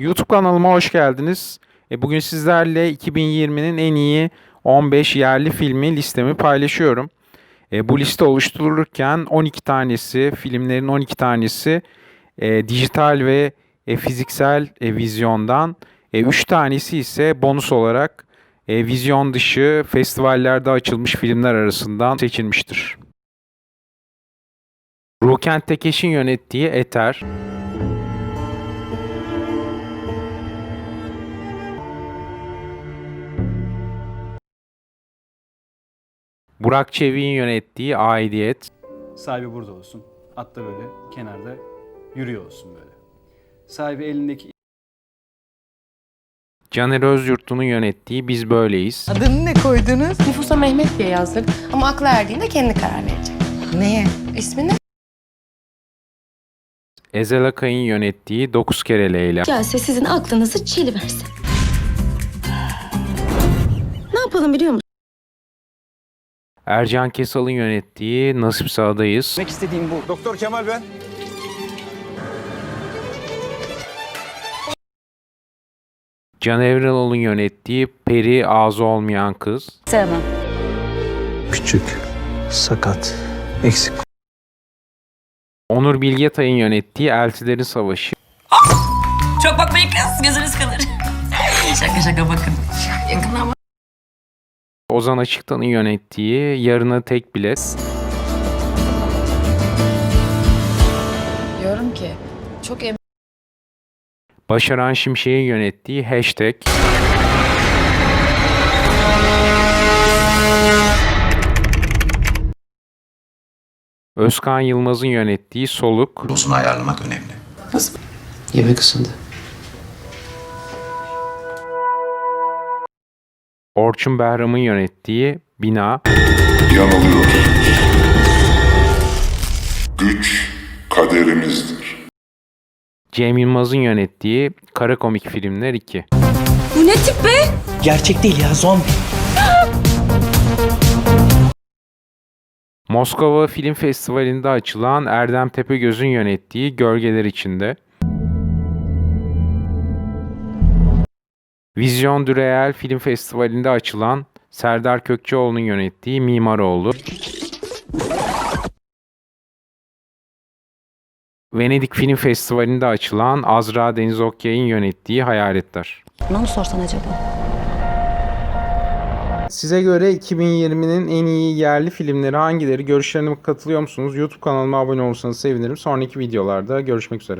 YouTube kanalıma hoş geldiniz. E, bugün sizlerle 2020'nin en iyi 15 yerli filmi listemi paylaşıyorum. E, bu liste oluşturulurken 12 tanesi, filmlerin 12 tanesi e, dijital ve e, fiziksel e, vizyondan, 3 tanesi ise bonus olarak e, vizyon dışı festivallerde açılmış filmler arasından seçilmiştir. Ruken Tekeş'in yönettiği Eter, Burak Çevik'in yönettiği Aidiyet, Sahibi burada olsun. At da böyle kenarda yürüyor olsun böyle. Sahibi elindeki Caner Özyurtlu'nun yönettiği Biz Böyleyiz, Adını ne koydunuz? Nüfusa Mehmet diye yazdırdım ama akla erdiğinde kendi karar verecek. Neye? İsmi ne? Ezel Akay'ın yönettiği Dokuz Kere Leyla, Gelse sizin aklınızı çeliversin. Ne yapalım biliyor musun? Ercan Kesal'ın yönettiği Nasip Sağ'dayız, demek istediğim bu. Doktor Kemal ben. Can Evrenol'un yönettiği Peri Ağzı Olmayan Kız, Sevmem. Küçük, sakat, eksik Onur Bilgetay'ın yönettiği Eltilerin Savaşı, Çok bakmayın kız gözünüz kalır. şaka şaka bakın. Yakından bak. Ozan Açıktan'ın yönettiği Yarına Tek Bilet, Diyorum ki çok emin Başaran Şimşek'in yönettiği Hashtag, Özkan Yılmaz'ın yönettiği Soluk, dozunu ayarlamak önemli. Yemek ısındı. Orçun Behram'ın yönettiği Bina, yanılıyorsunuz. Güç kaderimizdir. Cem Yılmaz'ın yönettiği Kara Komik Filmler 2. Bu ne tip be? Gerçek değil ya zombi. Moskova Film Festivali'nde açılan Erdem Tepegöz'ün yönettiği Gölgeler İçinde. Vizyon du Real Film Festivali'nde açılan Serdar Kökçeoğlu'nun yönettiği Mimaroğlu. Venedik Film Festivali'nde açılan Azra Deniz Okyay'ın yönettiği Hayaletler. Buna mı sorsan acaba? Size göre 2020'nin en iyi yerli filmleri hangileri? Görüşlerime katılıyor musunuz? YouTube kanalıma abone olursanız sevinirim. Sonraki videolarda görüşmek üzere.